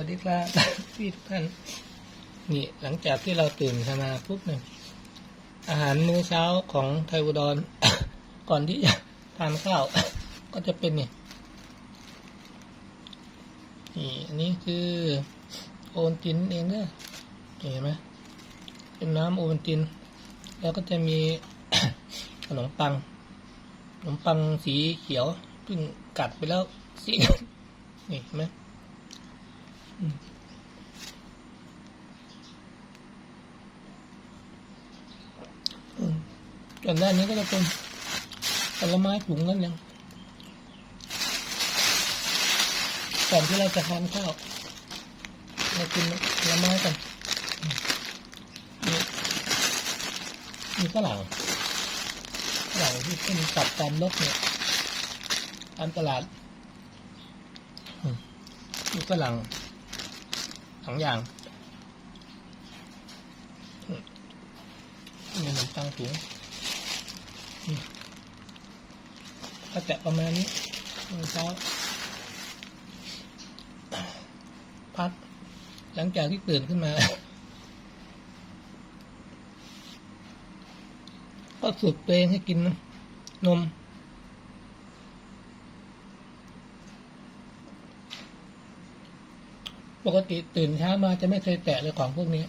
วัสดีครับพี่ทุกท่านนี่หลังจากที่เราตื่นขึ้นมาปุ๊บเนี่ยอาหารมื้อเช้าของไทยอุดร ก่อนที่จะทานข้าว ก็จะเป็นเนี่ยนี่อันนี้คือโอวัลตินเองเด้อเห็นไหมเป็นน้ำโอวัลติน แล้วก็จะมีขนมปังขนมปังสีเขียวเพิ่งกัดไปแล้วสินี่เห็นไหม ส่วนด้านนี้ก็จะเป็นผลไม้ถุงนั่นเองก่อนที่เราจะทานข้าวเรากินผลไม้กันมนี่มีฝรั่งฝรั่งที่ขึ้นตัดตามรถเนี่ยตามตลาดอืมมีฝรั่ง สองอย่างอืมมีขนมปังถุงอืมก็จะประมาณนี้เช้าพักหลังจากที่ตื่นขึ้นมา ก็ฝึกตัวเองให้กินนม ปกติตื่นเช้ามาจะไม่เคยแตะเลยของพวกนี้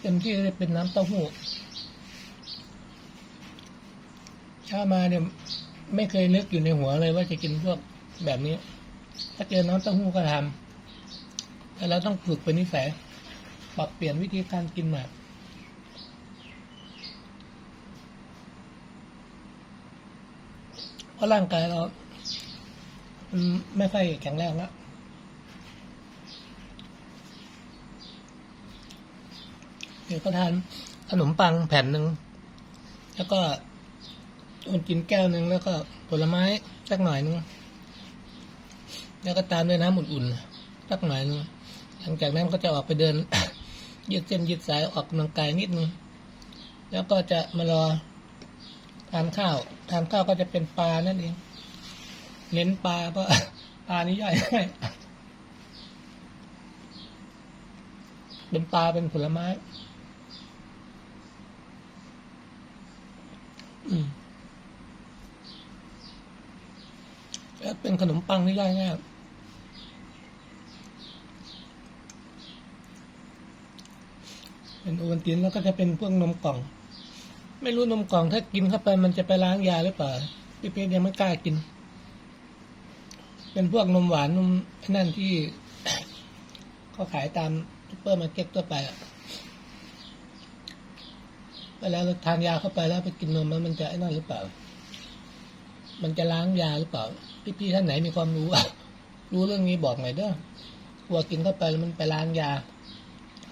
เต็มที่จะเป็นน้ำเต้าหู้เช้ามาเนี่ยไม่เคยนึกอยู่ในหัวเลยว่าจะกินพวกแบบนี้ ถ้าเจอน้ำเต้าหู้ก็ทำแต่เราต้องฝึกเป็นนิสัยปรับเปลี่ยนวิธีการกินใหม่เพราะร่างกายเราไม่ค่อยแข็งแรงแล้ว เดี๋ยก็ทานขนมปังแผ่นหนึ่งแล้วก็โอนกินแก้วหนึ่งแล้วก็ผลไม้สักหน่อยหนึงแล้วก็ตามด้วยน้ำอุ่นๆสักหน่อยหนึงหลังจากนั้นก็จะออกไปเดิน ยืดเส้นยืดสายออกกำลังกายนิดนึงแล้วก็จะมารอทานข้าวทานข้าวก็จะเป็นปลานั่นเองเน้นปลาเพราะปลานี้ย่อยง่ายเป็นปลาเป็นผลไม้ อืมแล้ว เป็นขนมปังที่ย่อยง่ายเป็นโอวัลตินแล้วก็จะเป็นพวกนมกล่อง ไม่รู้นมกล่องถ้ากินเข้าไปมันจะไปล้างยาหรือเปล่าพี่เพชรยังไม่กล้ากิน เป็นพวกนมหวานนมนั่นที่เขาขายตามซุปเปอร์มาร์เก็ตทั่วไปอะ เวลาเราทานยาเข้าไปแล้วไปกินนมแล้วมันจะไอ้นั่นหรือเปล่า มันจะล้างยาหรือเปล่า พี่ๆท่านไหนมีความรู้รู้เรื่องนี้บอกหน่อยเด้อกลัวกินเข้าไปแล้วมันไปล้างยา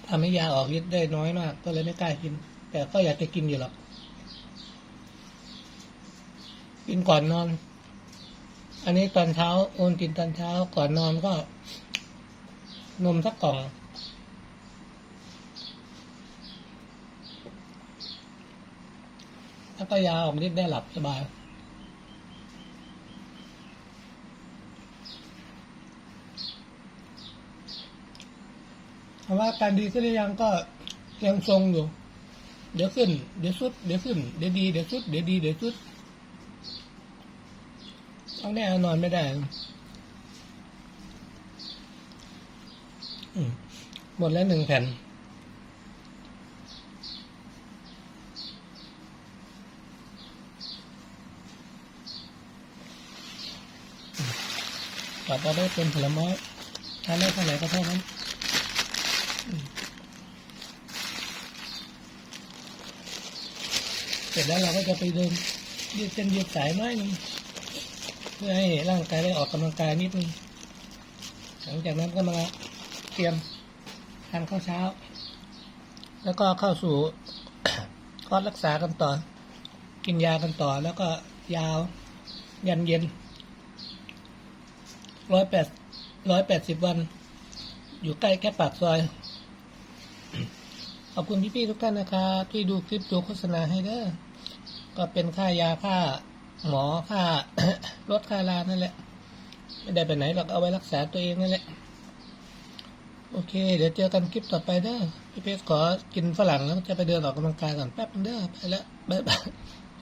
ทำให้ยาออกฤทธิ์ได้น้อยมาก ก็เลยไม่กล้ากิน แต่ก็อยากจะกินอยู่หรอก กินก่อนนอน อันนี้ตอนเช้าโอนกินตอนเช้าก่อนนอนก็ นมสักกล่อง แล้วก็ยาออกฤทธิ์ได้หลับสบาย ถามว่าการดีขึ้นหรือยังก็ยังทรงอยู่ เดี๋ยวขึ้น เดี๋ยวสุด เดี๋ยวขึ้น เดี๋ยวดี เดี๋ยวสุด เดี๋ยวดี เดี๋ยวสุดต้องแน่นอนไม่ได้ หมดแล้วหนึ่งแผ่น ต่อไปได้เป็นผลไม้ทานได้เท่าไหร่ก็เท่านั้นเสร็จแล้วเราก็จะไปเดินยืดเส้นยืดสายน้อยหนึงเพื่อให้ร่างกายได้ออกกำลังกายนิดนึงหลังจากนั้นก็มาเตรียมทานข้าวเช้า แล้วก็เข้าสู่คอร์สรักษากันต่อ กินยากันต่อแล้วก็ยาวยันเย็น ร้อยแปดร้อยแปดสิบวัน อยู่ใกล้แค่ปากซอย ขอบคุณพี่ๆทุกท่านนะครับที่ดูคลิปดูโฆษณาให้เด้อก็เป็นค่ายาค่าหมอค่ารถค่าลานั่นแหละ ไม่ได้ไปไหนหรอกเอาไว้รักษาตัวเองนั่นแหละ โอเค เดี๋ยวเจอกันคลิปต่อไปเด้อพี่เพชรขอกินฝรั่งแล้วจะไปเดินออกกำลังกายก่อนแป๊บเด้อไปแล้วบ๊ายบาย